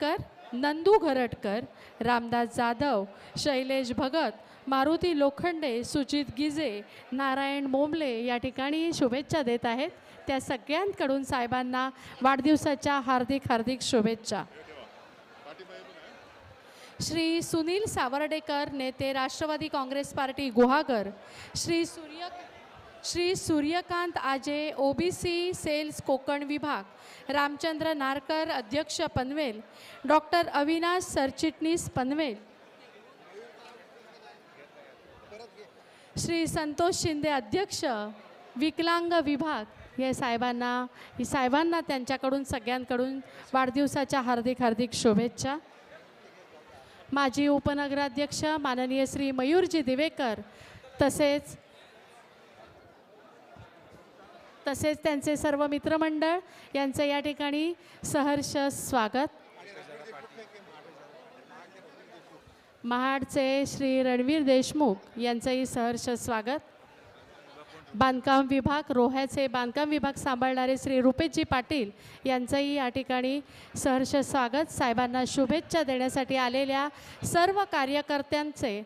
कर नंदू घरटकर रामदास जाधव शैलेश भगत मारुती लोखंडे सुजित गिजे नारायण मोमले या ठिकाणी शुभेच्छा देत आहेत. त्या सगळ्यांकडून साहेबांना वाढदिवसाच्या हार्दिक हार्दिक शुभेच्छा. श्री सुनील सावर्डेकर नेते राष्ट्रवादी काँग्रेस पार्टी गुहागर श्री सूर्य श्री सूर्यकांत आजे ओबीसी सेल्स कोकण विभाग रामचंद्र नारकर अध्यक्ष पनवेल डॉक्टर अविनाश सरचिटणीस पनवेल. श्री संतोष शिंदे अध्यक्ष विकलांग विभाग. हे साहेबांना साहेबांना त्यांच्याकडून सगळ्यांकडून वाढदिवसाच्या हार्दिक हार्दिक शुभेच्छा. माजी उपनगराध्यक्ष माननीय श्री मयूरजी दिवेकर तसेच तसेच त्यांचे सर्व मित्रमंडळ यांचं या ठिकाणी सहर्ष स्वागत. महाडचे श्री रणवीर देशमुख यांचंही सहर्ष स्वागत. बांधकाम विभाग रोह्याचे बांधकाम विभाग सांभाळणारे श्री रुपेशजी पाटील यांचंही या ठिकाणी सहर्ष स्वागत. साहेबांना शुभेच्छा देण्यासाठी आलेल्या सर्व कार्यकर्त्यांचे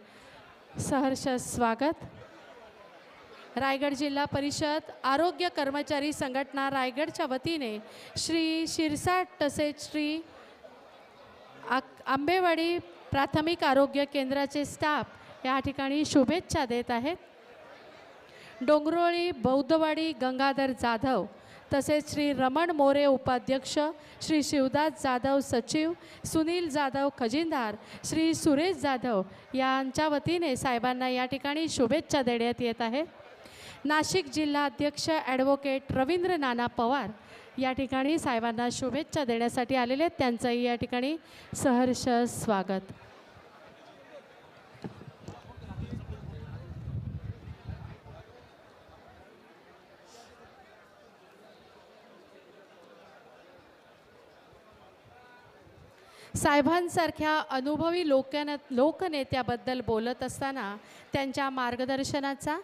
सहर्ष स्वागत. रायगड जिल्हा परिषद आरोग्य कर्मचारी संघटना रायगडच्या वतीने श्री शिरसाट तसेच श्री आंबेवाडी प्राथमिक आरोग्य केंद्राचे स्टाफ या ठिकाणी शुभेच्छा देत आहेत. डोंगरोळी बौद्धवाडी गंगाधर जाधव तसेच श्री रमण मोरे उपाध्यक्ष श्री शिवदास जाधव सचिव सुनील जाधव खजिनदार श्री सुरेश जाधव यांच्या वतीने साहेबांना या ठिकाणी शुभेच्छा देण्यात येत आहे नाशिक जिल्हाध्यक्ष ॲडव्होकेट रवींद्र नाना पवार या ठिकाणी साहेबांना शुभेच्छा देण्यासाठी आलेले आहेत. त्यांचंही या ठिकाणी सहर्ष स्वागत. साहेबांसारख्या अनुभवी लोकन लोकनेत्याबद्दल बोलत असताना त्यांच्या मार्गदर्शनाचा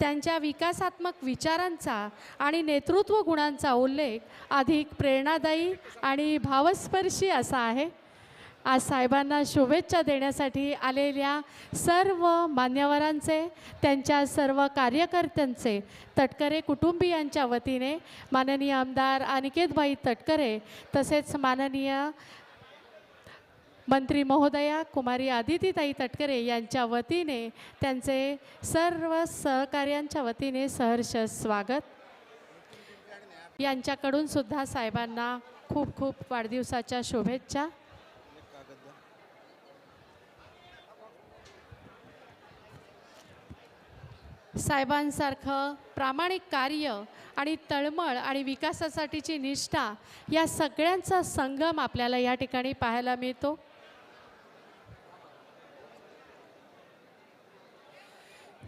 त्यांच्या विकासात्मक विचारांचा आणि नेतृत्व गुणांचा उल्लेख अधिक प्रेरणादायी आणि भावस्पर्शी असा आहे. आज साहेबांना शुभेच्छा देण्यासाठी आलेल्या सर्व मान्यवरांचे त्यांच्या सर्व कार्यकर्त्यांचे तटकरे कुटुंबियांच्या वतीने माननीय आमदार अनिकेतभाई तटकरे तसेच माननीय मंत्री महोदया कुमारी आदितीताई तटकरे यांच्या वतीने त्यांचे सर्व सहकार्यांच्या वतीने सहर्ष स्वागत. यांच्याकडून सुद्धा साहेबांना खूप खूप वाढदिवसाच्या शुभेच्छा. साहेबांसारखं प्रामाणिक कार्य आणि तळमळ आणि विकासासाठीची निष्ठा या सगळ्यांचा संगम आपल्याला या ठिकाणी पाहायला मिळतो.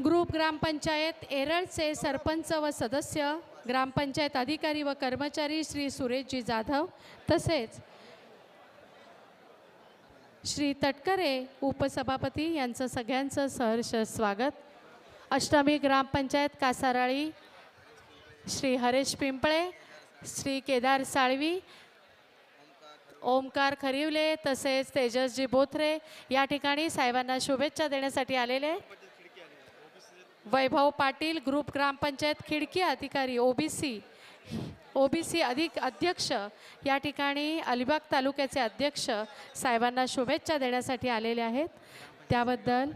ग्रुप ग्रामपंचायत एरळचे सरपंच व सदस्य ग्रामपंचायत अधिकारी व कर्मचारी श्री सुरेशजी जाधव तसेच श्री तटकरे उपसभापती यांचं सगळ्यांचं सहर्ष स्वागत. अष्टमी ग्रामपंचायत कासाराळी श्री हरेश पिंपळे श्री केदार साळवी ओमकार खरिवले तसेच तेजसजी बोथरे या ठिकाणी साहेबांना शुभेच्छा देण्यासाठी आलेले. वैभव पाटील ग्रुप ग्रामपंचायत खिडकी अधिकारी ओबीसी ओबीसी अधिक अध्यक्ष. या ठिकाणी अलिबाग तालुक्याचे अध्यक्ष साहेबांना शुभेच्छा देण्यासाठी आलेले आहेत. त्याबद्दल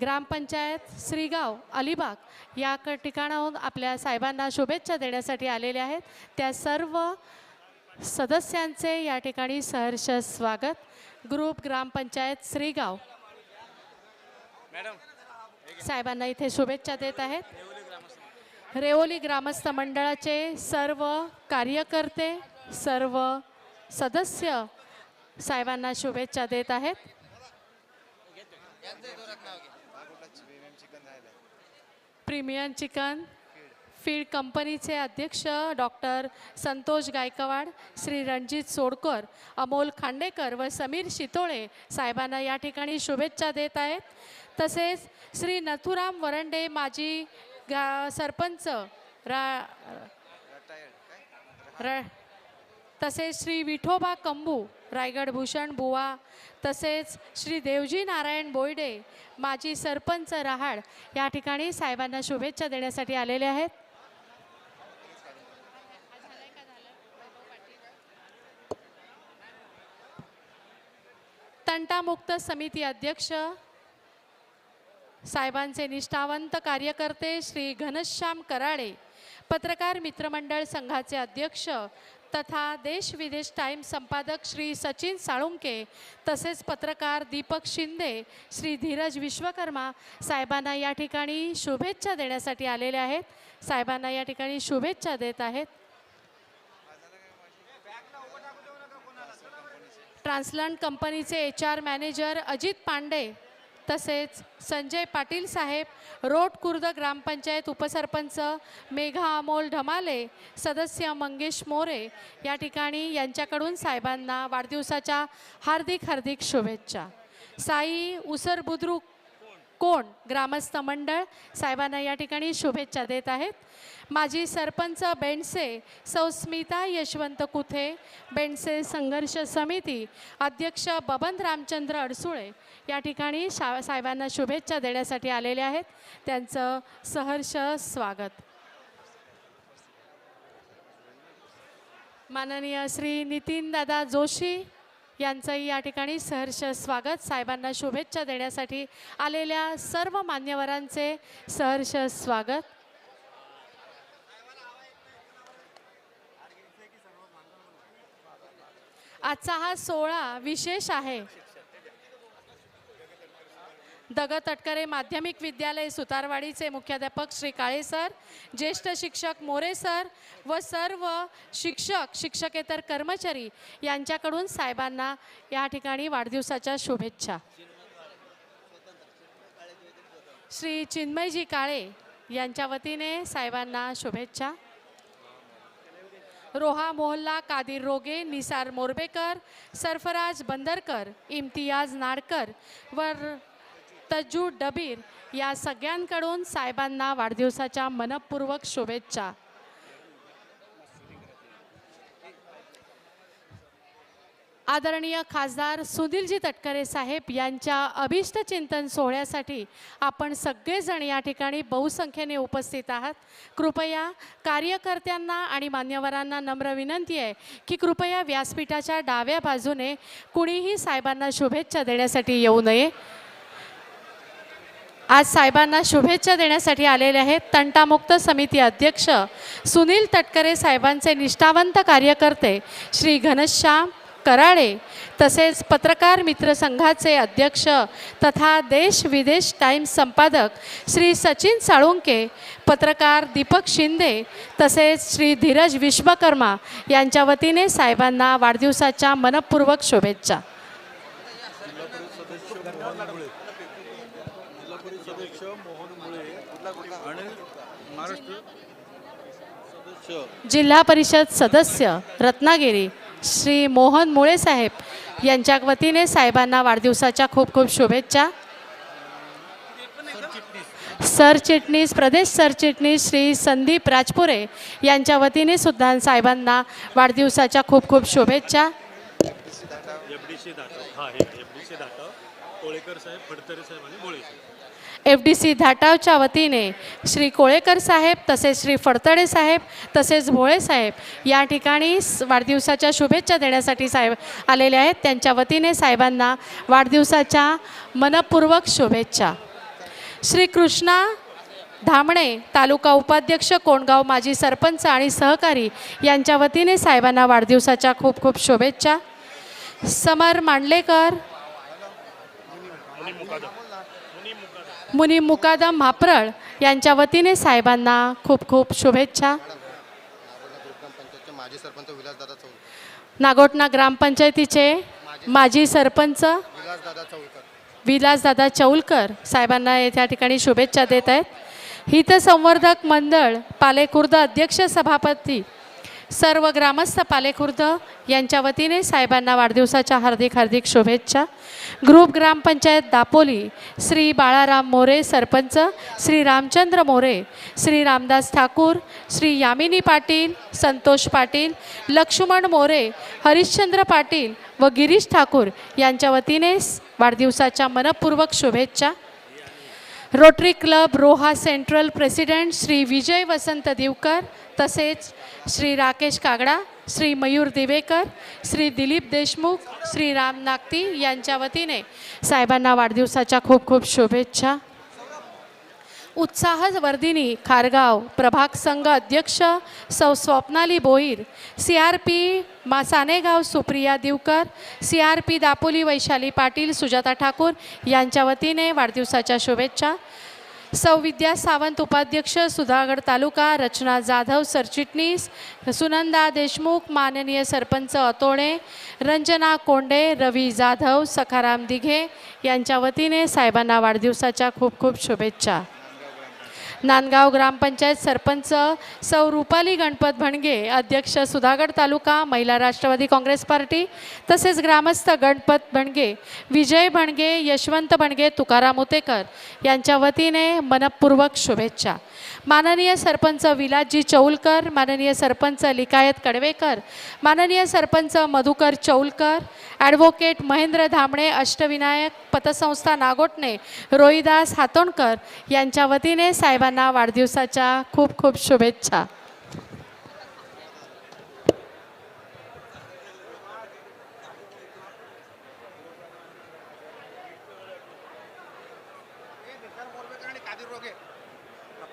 ग्रामपंचायत श्रीगाव अलिबाग या ठिकाणाहून आपल्या साहेबांना शुभेच्छा देण्यासाठी आलेले आहेत. त्या सर्व सदस्यांचे या ठिकाणी सहर्ष स्वागत. ग्रुप ग्रामपंचायत श्रीगाव. साहेबांना इथे शुभेच्छा देत आहेत. रेवोली ग्रामस्थ मंडळाचे सर्व कार्यकर्ते सर्व सदस्य साहेबांना शुभेच्छा देत आहेत. प्रीमियम चिकन फीड कंपनीचे अध्यक्ष डॉक्टर संतोष गायकवाड श्री रणजित सोडकर अमोल खांडेकर व समीर शितोळे साहेबांना या ठिकाणी शुभेच्छा देत आहेत. तसेच श्री नथुराम वरंडे माजी गा सरपंच रा र तसेच श्री विठोबा कंबू रायगड भूषण बुवा तसेच श्री देवजी नारायण बोयडे माजी सरपंच रहाड या ठिकाणी साहेबांना शुभेच्छा देण्यासाठी आलेले आहेत. तंटामुक्त समिती अध्यक्ष साहेबांचे निष्ठावंत कार्यकर्ते श्री घनश्याम कराळे पत्रकार मित्रमंडळ संघाचे अध्यक्ष तथा देश विदेश टाइम संपादक श्री सचिन साळुंके तसेच पत्रकार दीपक शिंदे श्री धीरज विश्वकर्मा साहेबांना या ठिकाणी शुभेच्छा देण्यासाठी आलेले आहेत. साहेबांना या ठिकाणी शुभेच्छा देत आहेत. ट्रान्सलंट कंपनीचे H R manager Ajit Pande तसेच संजय पाटील साहेब रोड खुर्द ग्रामपंचायत उपसरपंच मेघा अमोल ढमाले सदस्य मंगेश मोरे या ठिकाणी यांच्याकडून साहेबांना वाढदिवसाच्या हार्दिक हार्दिक शुभेच्छा. साई उसर बुद्रुक कोण ग्रामस्थ मंडळ साहेबांना या ठिकाणी शुभेच्छा देत आहेत. माजी सरपंच बेंडसे सौस्मिता यशवंत कुथे बेंडसे संघर्ष समिती अध्यक्ष बबन रामचंद्र अडसुळे या ठिकाणी शा साहेबांना शुभेच्छा देण्यासाठी आलेले आहेत. त्यांचं सहर्ष स्वागत. माननीय श्री नितीनदादा जोशी यांचंही या ठिकाणी सहर्ष स्वागत. साहेबांना शुभेच्छा देण्यासाठी आलेल्या सर्व मान्यवरांचे सहर्ष स्वागत. आजचा हा सोहळा विशेष आहे. दग तटकरे माध्यमिक विद्यालय सुतारवाडीचे मुख्याध्यापक श्री काळे सर ज्येष्ठ शिक्षक मोरे सर व सर्व शिक्षक शिक्षकेतर कर्मचारी यांच्याकडून साहेबांना या ठिकाणी वाढदिवसाच्या शुभेच्छा. श्री चिन्मयजी काळे यांच्या वतीने साहेबांना शुभेच्छा. रोहा मोहल्ला कादिर रोगे निसार मोरबेकर सरफराज बंदरकर इम्तियाज नाडकर व तज्जू डबीर या सगळ्यांकडून साहेबांना वाढदिवसाच्या मनपूर्वक शुभेच्छा. आदरणीय खासदार सुनीलजी तटकरे साहेब यांच्या अभिष्ट चिंतन सोहळ्यासाठी आपण सगळेजण या ठिकाणी बहुसंख्येने उपस्थित आहात. कृपया कार्यकर्त्यांना आणि मान्यवरांना नम्र विनंती आहे की कृपया व्यासपीठाच्या डाव्या बाजूने कुणीही साहेबांना शुभेच्छा देण्यासाठी येऊ नये. आज साहेबांना शुभेच्छा देण्यासाठी आलेले आहेत. तंटामुक्त समिती अध्यक्ष सुनील तटकरे साहेबांचे निष्ठावंत कार्यकर्ते श्री घनश्याम कराळे तसेच पत्रकार मित्र संघाचे अध्यक्ष तथा देश विदेश टाईम्स संपादक श्री सचिन साळुंके पत्रकार दीपक शिंदे तसेच श्री धीरज विश्वकर्मा यांच्या वतीने साहेबांना वाढदिवसाच्या मनपूर्वक शुभेच्छा सदस्य मोहन मुळे आणि महाराष्ट्र सदस्य जिल्हा परिषद सदस्य रत्नागिरी श्री मोहन मुळे साहेब यांच्या वतीने साहेबांना वाढदिवसाच्या खूप खूप शुभेच्छा. सरचिटणीस प्रदेश सरचिटणीस श्री संदीप राजपुरे यांच्या वतीने सुद्धा साहेबांना वाढदिवसाच्या खूप खूप शुभेच्छा. साहेब फडतरे साहेब आणि बोळे साहेब एफ डी सी धाटावच्या वतीने श्री कोळेकर साहेब तसेच श्री फडतडे साहेब तसेच भोळे साहेब या ठिकाणी वाढदिवसाच्या शुभेच्छा देण्यासाठी साहेब आलेले आहेत. त्यांच्या वतीने साहेबांना वाढदिवसाच्या मनपूर्वक शुभेच्छा. श्री कृष्णा धामणे तालुका उपाध्यक्ष कोंडगाव माजी सरपंच आणि सहकारी यांच्या वतीने साहेबांना वाढदिवसाच्या खूप खूप शुभेच्छा. समर मांडलेकर. मुनी मुकादम म्हाप्रळ यांच्या वतीने साहेबांना खूप खूप शुभेच्छा. नागोटना नागोटणा ग्रामपंचायतीचे माजी सरपंच विलासदादा चौलकर विलासदादा चौलकर साहेबांना या ठिकाणी शुभेच्छा देत आहेत. हितसंवर्धक मंडळ पालेखुर्द अध्यक्ष सभापती सर्व ग्रामस्थ पालेखुर्द यांच्या वतीने साहेबांना वाढदिवसाच्या हार्दिक हार्दिक शुभेच्छा. ग्रुप ग्रामपंचायत दापोली श्री बाळाराम मोरे सरपंच श्री रामचंद्र मोरे श्री रामदास ठाकूर श्री यामिनी पाटील संतोष पाटील लक्ष्मण मोरे हरिश्चंद्र पाटील व गिरीश ठाकूर यांच्या वतीने वाढदिवसाच्या मनपूर्वक शुभेच्छा. Rotary club Roha central president Shri Vijay Vasant Divkar तसेच श्री राकेश कागडा श्री मयूर दिवेकर श्री दिलीप देशमुख श्री राम नागती यांच्या वतीने साहेबांना वाढदिवसाच्या खूप खूप शुभेच्छा. उत्साह वर्धिनी खारगाव प्रभाग संघ अध्यक्ष सौ Swapnali Boir C R P मा Sanegaon Supriya Divkar C R P Dapoli Vaishali Patil Sujata Thakur यांच्या वतीने वाढदिवसाच्या शुभेच्छा. सौविद्या सावंत उपाध्यक्ष सुधागड तालुका रचना जाधव सरचिटणीस सुनंदा देशमुख माननीय सरपंच अतोणे रंजना कोंडे रवी जाधव सखाराम दिघे यांच्या वतीने साहेबांना वाढदिवसाच्या खूप खूप शुभेच्छा. नांदगाव ग्रामपंचायत सरपंच सौ रुपाली गणपत भणगे अध्यक्ष सुधागड तालुका महिला राष्ट्रवादी काँग्रेस पार्टी तसेच ग्रामस्थ गणपत भणगे विजय भणगे यशवंत भणगे तुकाराम उतेकर यांच्या वतीने मनपूर्वक शुभेच्छा. माननीय सरपंच विलासजी चौलकर माननीय सरपंच लिकायत कडवेकर माननीय सरपंच मधुकर चौलकर ॲडव्होकेट महेंद्र धामणे अष्टविनायक पतसंस्था नागोटणे रोहिदास हातोणकर यांच्या वतीने साहेबांना वाढदिवसाच्या खूप खूप शुभेच्छा. कृष्णा दाम-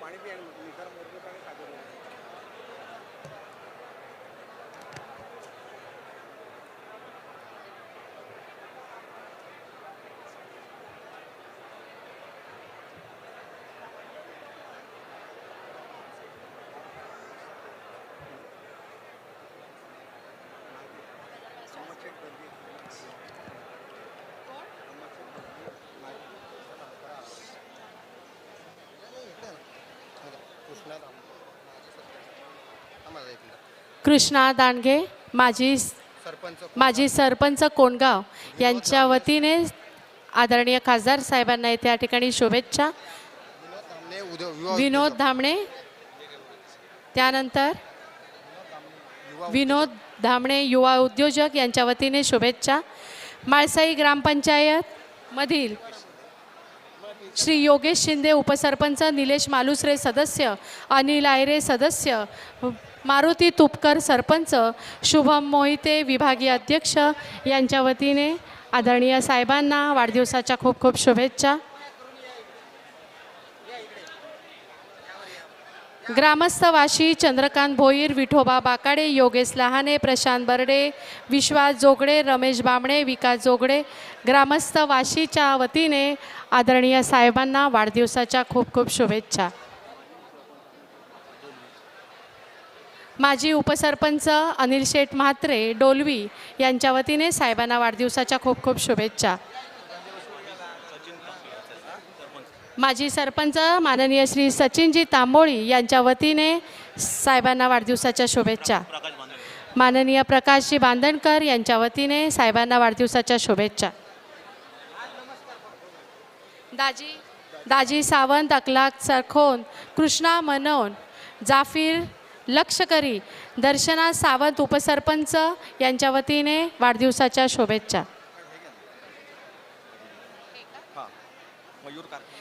माजी सरपंच. थांबा एक मिनिट. कृष्णा दांडगे माजी सरपंच माजी सरपंच कोंडगाव यांच्या वतीने आदरणीय खासदार साहेबांना येथे या ठिकाणी शुभेच्छा. विनोद धामणे त्यानंतर विनोद धामणे युवा उद्योजक यांच्या वतीने शुभेच्छा. माळसाई ग्रामपंचायत मधील श्री योगेश शिंदे उपसरपंच निलेश मालुसरे सदस्य अनिल आयरे सदस्य मारुती तुपकर सरपंच शुभम मोहिते विभागीय अध्यक्ष यांच्या वतीने आदरणीय साहेबांना वाढदिवसाच्या खूप खूप शुभेच्छा. ग्रामस्थ वाशी चंद्रकांत भोईर विठोबा बाकाडे योगेश लहाने प्रशांत बर्डे विश्वास जोगडे रमेश बामणे विकास जोगडे ग्रामस्थ वाशीच्या वतीने आदरणीय साहेबांना वाढदिवसाच्या खूप खूप शुभेच्छा. माजी उपसरपंच अनिल शेठ म्हात्रे डोलवी यांच्या वतीने साहेबांना वाढदिवसाच्या खूप खूप शुभेच्छा. माजी सरपंच माननीय श्री सचिनजी तांबोळी यांच्या वतीने साहेबांना वाढदिवसाच्या शुभेच्छा. माननीय प्रकाशजी बांधणकर यांच्या वतीने साहेबांना वाढदिवसाच्या शुभेच्छा. दाजी दाजी सावंत अकलाक सरखोन कृष्णा मनोन जाफीर लक्षकरी दर्शना सावंत उपसरपंच यांच्या वतीने वाढदिवसाच्या शुभेच्छा.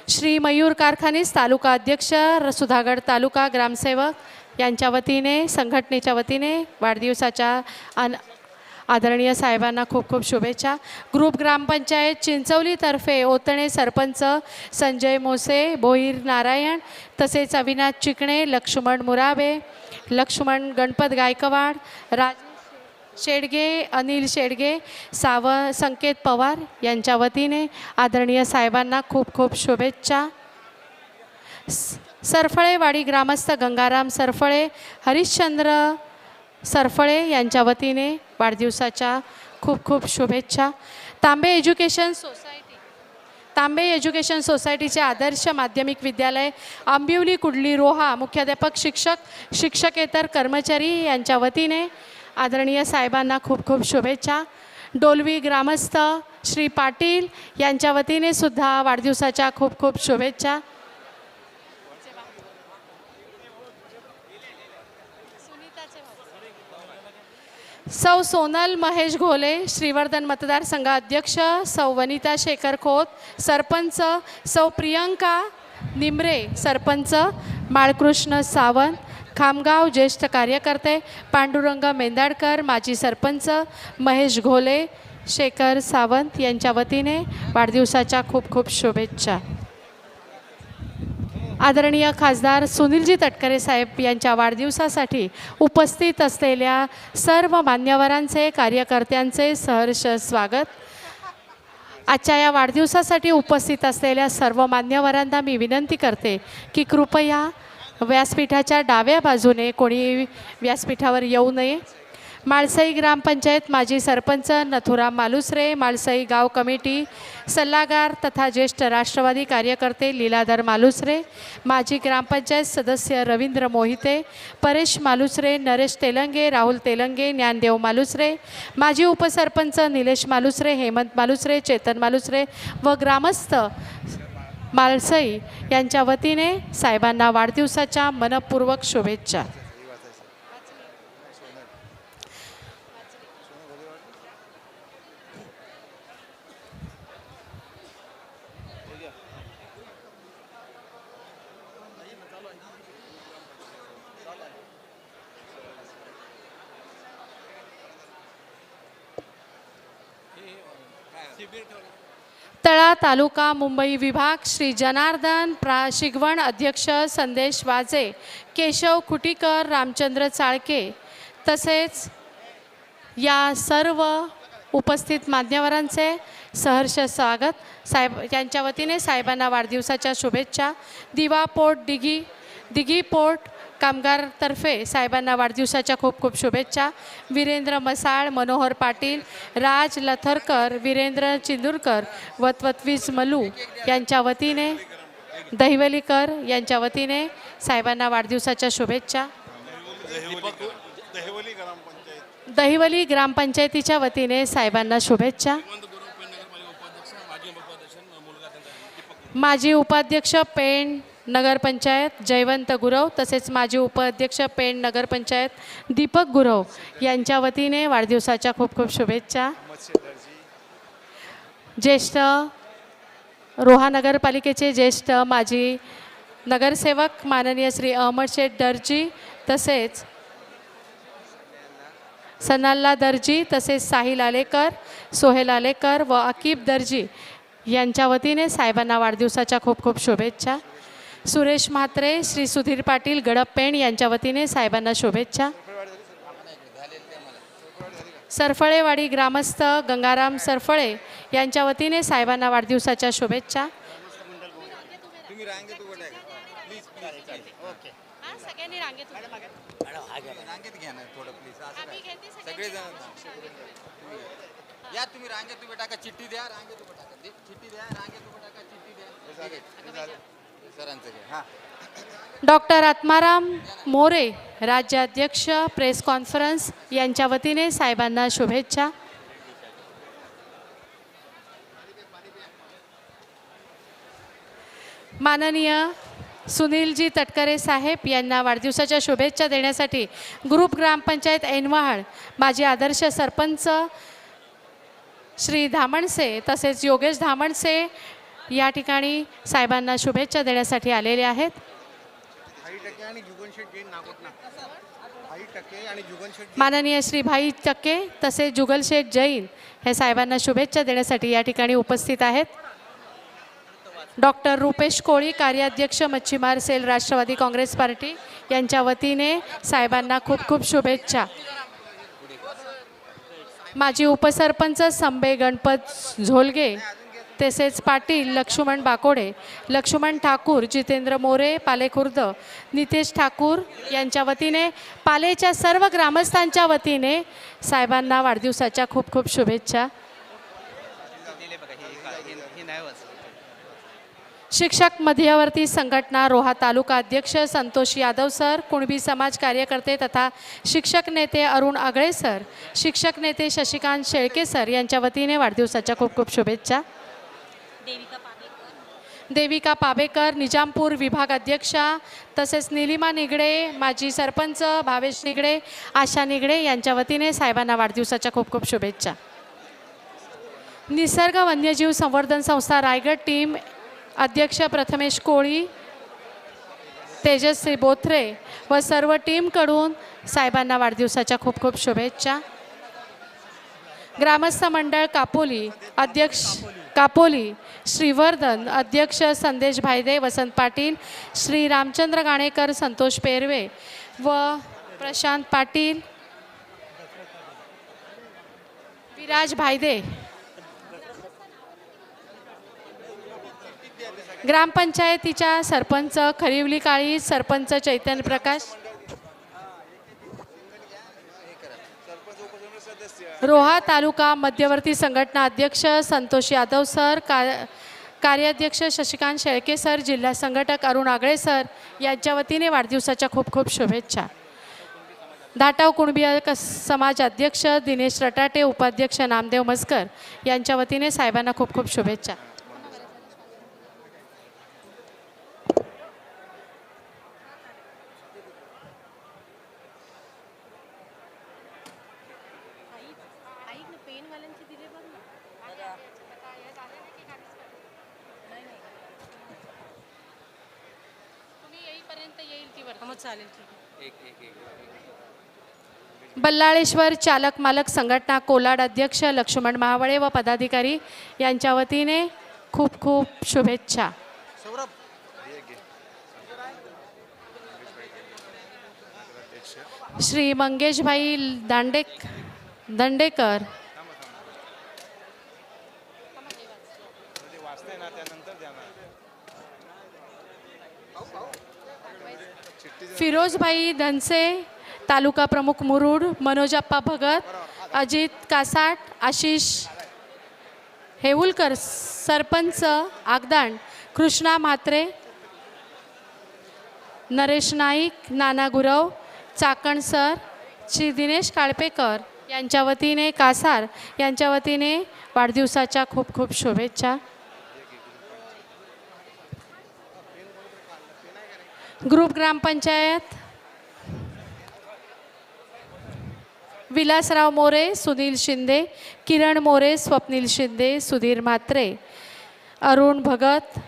श्री मयूर कारखानीस तालुका अध्यक्ष र- सुधागड तालुका ग्रामसेवक यांच्या वतीने संघटनेच्या वतीने वाढदिवसाच्या अन आदरणीय साहेबांना खूप खूप शुभेच्छा. ग्रुप ग्रामपंचायत चिंचवलीतर्फे ओतणे सरपंच संजय मोसे भोईर नारायण तसेच अविनाश चिकणे लक्ष्मण मुराबे लक्ष्मण गणपत गायकवाड राज शेडगे अनिल शेडगे साव संकेत पवार यांच्या वतीने आदरणीय साहेबांना खूप खूप शुभेच्छा. स- सरफळेवाडी ग्रामस्थ गंगाराम सरफळे हरिश्चंद्र सरफळे यांच्या वतीने वाढदिवसाच्या खूप खूप शुभेच्छा. Tambe education society. Tambe education सोसायटीचे आदर्श माध्यमिक विद्यालय आंबिवली कुडली रोहा मुख्याध्यापक शिक्षक शिक्षकेतर कर्मचारी यांच्या वतीने आदरणीय साहेबांना खूप खूप शुभेच्छा. डोलवी ग्रामस्थ श्री पाटील यांच्या वतीने सुद्धा वाढदिवसाच्या खूप खूप शुभेच्छा. सौ सोनल महेश घोले श्रीवर्धन मतदारसंघाध्यक्ष सौ वनिता शेखर खोत सरपंच सौ प्रियंका निमरे सरपंच माळकृष्ण सावंत खामगाव ज्येष्ठ कार्यकर्ते पांडुरंग मेंदाडकर माजी सरपंच महेश घोले शेखर सावंत यांच्या वतीने वाढदिवसाच्या खूप खूप शुभेच्छा. आदरणीय खासदार सुनीलजी तटकरे साहेब यांच्या वाढदिवसासाठी उपस्थित असलेल्या सर्व मान्यवरांचे कार्यकर्त्यांचे सहर्ष स्वागत. आजच्या या वाढदिवसासाठी उपस्थित असलेल्या सर्व मान्यवरांना मी विनंती करते की कृपया व्यासपीठाच्या डाव्या बाजूने कोणी व्यासपीठावर येऊ नये. माळसाई ग्रामपंचायत माजी सरपंच नथुराम मालुसरे माळसाई गाव कमिटी सल्लागार तथा ज्येष्ठ राष्ट्रवादी कार्यकर्ते लीलाधर मालुसरे माजी ग्रामपंचायत सदस्य रवींद्र मोहिते परेश मालुसरे नरेश तेलंगे राहुल तेलंगे ज्ञानदेव मालुसरे माजी उपसरपंच निलेश मालुसरे हेमंत मालुसरे चेतन मालुसरे व ग्रामस्थ माळसई यांच्या वतीने साहेबांना वाढदिवसाच्या मनपूर्वक शुभेच्छा. तळा तालुका मुंबई विभाग श्री जनार्दन प्रा शिगवण अध्यक्ष संदेश वाजे केशव खुटीकर रामचंद्र चाळके तसेच या सर्व उपस्थित मान्यवरांचे सहर्ष स्वागत. साहेब यांच्या वतीने साहेबांना वाढदिवसाच्या शुभेच्छा. दिवा पोर्ट दिघी दिघी पोर्ट कामगारतर्फे साहेबांना वाढदिवसाच्या खूप खूप शुभेच्छा. वीरेंद्र मसाळ मनोहर पाटील राज लथरकर वीरेंद्र चिंदूरकर वतवत्वीज मलू यांच्या वतीने दहिवलीकर यांच्या वतीने साहेबांना वाढदिवसाच्या शुभेच्छा. दहिवली ग्रामपंचायतीच्या वतीने साहेबांना शुभेच्छा. माजी उपाध्यक्ष पेण नगरपंचायत जयवंत गुरव तसेच माजी उपाध्यक्ष पेण नगरपंचायत दीपक गुरव यांच्या वतीने वाढदिवसाच्या खूप खूप शुभेच्छा. ज्येष्ठ रोहा नगरपालिकेचे ज्येष्ठ माजी नगरसेवक माननीय श्री अहमद शेठ दर्जी तसेच सनाल्ला दर्जी तसेच साहिल आलेकर सोहेल आलेकर व अकीब दर्जी यांच्या वतीने साहेबांना वाढदिवसाच्या खूप खूप शुभेच्छा. सुरेश म्हात्रे श्री सुधीर पाटील गडप्पेण यांच्या वतीने साहेबांना शुभेच्छा सरफळेवाडी ग्रामस्थ गंगाराम सरफळे यांच्या वतीने साहेबांना वाढदिवसाच्या शुभेच्छा या तुम्ही रांगेत उभे टाका चिठ्ठी द्या रांगेत उभे टाका चिठ्ठी द्या रांगेत उभे टाका चिठ्ठी द्या डॉक्टर आत्माराम मोरे राज्याध्यक्ष प्रेस कॉन्फरन्स यांच्या वतीने साहेबांना शुभेच्छा. माननीय सुनीलजी तटकरे साहेब यांना वाढदिवसाच्या शुभेच्छा देण्यासाठी ग्रुप ग्रामपंचायत ऐनवहाळ माजी आदर्श सरपंच श्री धामणसे तसेच योगेश धामणसे या ठिकाणी साहेबांना शुभेच्छा देण्यासाठी आलेले आहेत. माननीय श्री भाई टक्के तसेच जुगलशेठ जैन हे साहेबांना शुभेच्छा देण्यासाठी या ठिकाणी उपस्थित आहेत. डॉक्टर रुपेश कोळी कार्याध्यक्ष मच्छीमार सेल राष्ट्रवादी काँग्रेस पार्टी यांच्या वतीने साहेबांना खूप खूप शुभेच्छा. माजी उपसरपंच संबे गणपत झोलगे तसेच पाटील लक्ष्मण बाकोडे लक्ष्मण ठाकूर जितेंद्र मोरे पालेखुर्द नितेश ठाकूर यांच्या वतीने पालेच्या सर्व ग्रामस्थांच्या वतीने साहेबांना वाढदिवसाच्या खूप खूप शुभेच्छा. शिक्षक मध्यवर्ती संघटना रोहा तालुका अध्यक्ष संतोष यादव सर कुणबी समाज कार्यकर्ते तथा शिक्षक नेते अरुण आगळे सर शिक्षक नेते शशिकांत शेळके सर यांच्या वतीने वाढदिवसाच्या खूप खूप शुभेच्छा. देविका पाबेकर निजामपूर विभाग अध्यक्षा तसेच निलिमा निगडे माजी सरपंच भावेश निगडे आशा निगडे यांच्या वतीने साहेबांना वाढदिवसाच्या खूप खूप शुभेच्छा. निसर्ग वन्यजीव संवर्धन संस्था रायगड टीम अध्यक्ष प्रथमेश कोळी तेजस्वी बोथरे व सर्व टीमकडून साहेबांना वाढदिवसाच्या खूप खूप शुभेच्छा. ग्रामस्थ मंडळ कापोली अध्यक्ष कापोली श्रीवर्धन अध्यक्ष संदेश भायदे वसंत पाटील श्री रामचंद्र गाणेकर संतोष पेरवे व प्रशांत पाटील विराज भायदे ग्रामपंचायतीच्या सरपंच खरिवली काळी सरपंच चैतन्य प्रकाश. रोहा तालुका मध्यवर्ती संघटना अध्यक्ष संतोष यादव सर का कार्याध्यक्ष शशिकांत शेळके सर जिल्हा संघटक अरुण आगळे सर यांच्या वतीने वाढदिवसाच्या खूप खूप शुभेच्छा. धाटाव कुणबी क- समाज अध्यक्ष दिनेश रटाटे उपाध्यक्ष नामदेव मस्कर यांच्या वतीने साहेबांना खूप खूप शुभेच्छा. बल्लाळेश्वर चालक मालक संघटना कोलाड अध्यक्ष लक्ष्मण महावळे व पदाधिकारी यांच्या वतीने खूप खूप शुभेच्छा. सौरभ. श्री मंगेशभाई दांडेक दंडेकर. फिरोजभाई धनसे तालुका प्रमुख मुरुड मनोजप्पा भगत अजित कासाट आशिष हेऊलकर सरपंच आगदाण कृष्णा म्हात्रे नरेश नाईक नाना गुरव चाकण सर श्री दिनेश काळपेकर यांच्या वतीने कासार यांच्या वतीने वाढदिवसाच्या खूप खूप शुभेच्छा. ग्रुप ग्रामपंचायत. विलासराव मोरे सुनील शिंदे किरण मोरे स्वप्नील शिंदे सुधीर म्हात्रे अरुण भगत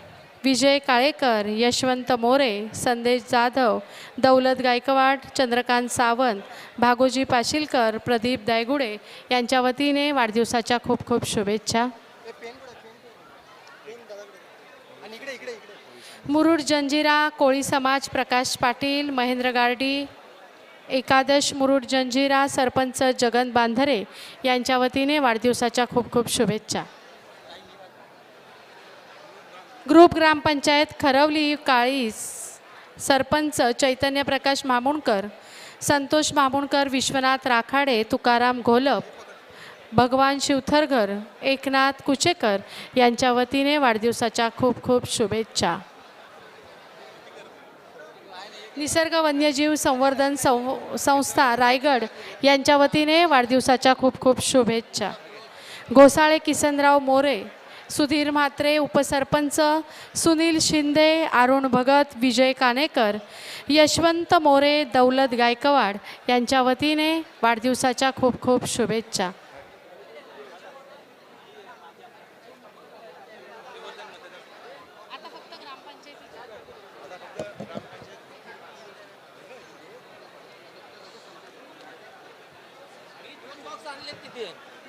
विजय काळेकर यशवंत मोरे संदेश जाधव दौलत गायकवाड चंद्रकांत सावंत भागोजी पाशीलकर प्रदीप दायगुडे यांच्या वतीने वाढदिवसाच्या खूप खूप शुभेच्छा. मुरुड जंजिरा कोळी समाज प्रकाश पाटील महेंद्र गार्डी एकादश मुरुड जंजिरा सरपंच जगन बांधरे यांच्या वतीने वाढदिवसाच्या खूप खूप शुभेच्छा. ग्रुप ग्रामपंचायत खरवली काळीस सरपंच चैतन्य प्रकाश मामुणकर संतोष मामुणकर विश्वनाथ राखाडे तुकाराम घोलप भगवान शिवथरघर एकनाथ कुचेकर यांच्या वतीने वाढदिवसाच्या खूप खूप शुभेच्छा. निसर्ग वन्यजीव संवर्धन सं संस्था रायगड यांच्या वतीने वाढदिवसाच्या खूप खूप शुभेच्छा. घोसाळे किसनराव मोरे सुधीर म्हात्रे उपसरपंच सुनील शिंदे अरुण भगत विजय कानेकर यशवंत मोरे दौलत गायकवाड यांच्या वतीने वाढदिवसाच्या खूप खूप शुभेच्छा.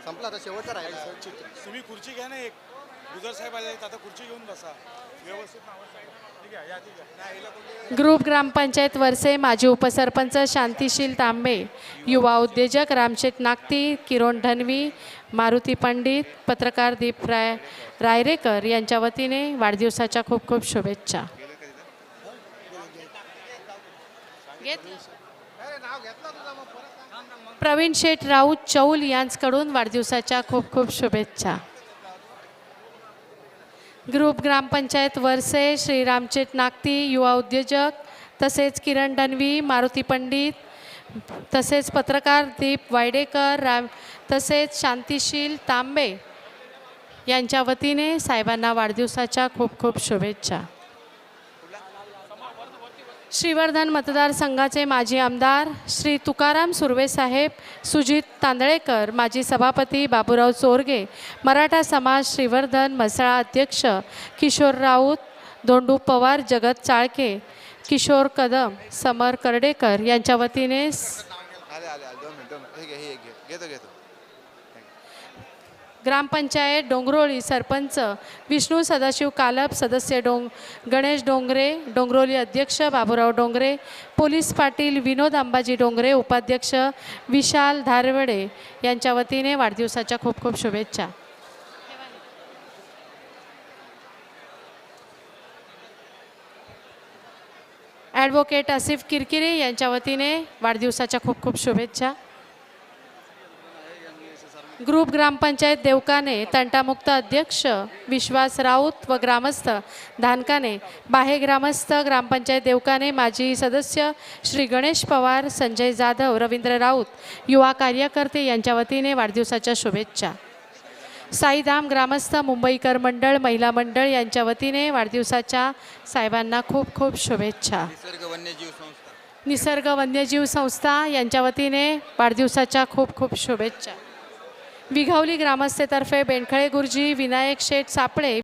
संपला आता शेवटचा राहिला. तुम्ही खुर्ची घ्या ना एक. गुजर साहेब आले आहेत, आता खुर्ची घेऊन बसा. व्यवस्थित नावं सांगा. ठीक आहे या ठीक आहे. नाही हिला कोणते ग्रुप ग्रामपंचायत वरसे माजी उपसरपंच शांतिशील तांबे युवा उद्योजक रामशेठ नागती किरण धनवी मारुती पंडित पत्रकार दीप राय रायरेकर यांच्या वतीने वाढदिवसाच्या खूप खूप शुभेच्छा. अरे नाव घेतलं तुझा मग परत सांग. प्रवीण शेठ राऊत चौल यांच्याकडून वाढदिवसाच्या खूप खूप शुभेच्छा. ग्रुप ग्रामपंचायत वरसे श्रीरामचेट नागती युवा उद्योजक तसेच किरण डनवी मारुती पंडित तसेच पत्रकार दीप वायडेकर राम तसेच शांतिशील तांबे यांच्या वतीने साहेबांना वाढदिवसाच्या खूप खूप शुभेच्छा. श्रीवर्धन मतदारसंघाचे माजी आमदार श्री तुकाराम सुर्वे साहेब सुजित तांदळेकर माजी सभापती बाबूराव चोरगे मराठा समाज श्रीवर्धन मसाळा अध्यक्ष किशोर राऊत धोंडू पवार जगत चाळके किशोर कदम समर कर्डेकर यांच्या वतीने स- आले आले आले दोन मिनिट दोन मिनिट हे घे हे घे घेतो घेतो ग्रामपंचायत डोंगरोळी सरपंच विष्णू सदाशिव कालप सदस्य डोंग गणेश डोंगरे डोंगरोली अध्यक्ष बाबूराव डोंगरे पोलीस पाटील विनोद अंबाजी डोंगरे उपाध्यक्ष विशाल धारवडे यांच्या वतीने वाढदिवसाच्या खूप खूप शुभेच्छा. ॲडव्होकेट आसिफ किरकिरे यांच्या वतीने वाढदिवसाच्या खूप खूप शुभेच्छा. ग्रुप ग्रामपंचायत देवकाने तंटामुक्त अध्यक्ष विश्वास राऊत व ग्रामस्थ धानकाने बाहे ग्रामस्थ ग्रामपंचायत देवकाने माजी सदस्य श्री गणेश पवार संजय जाधव रवींद्र राऊत युवा कार्यकर्ते यांच्या वतीने वाढदिवसाच्या शुभेच्छा. साईधाम ग्रामस्थ मुंबईकर मंडळ महिला मंडळ यांच्या वतीने वाढदिवसाच्या साहेबांना खूप खूप शुभेच्छा. निसर्ग वन्यजीव संस्था यांच्या वतीने वाढदिवसाच्या खूप खूप शुभेच्छा. विघावली ग्रामस्थेतर्फे बेणखळे गुरुजी विनायक शेठ सापळे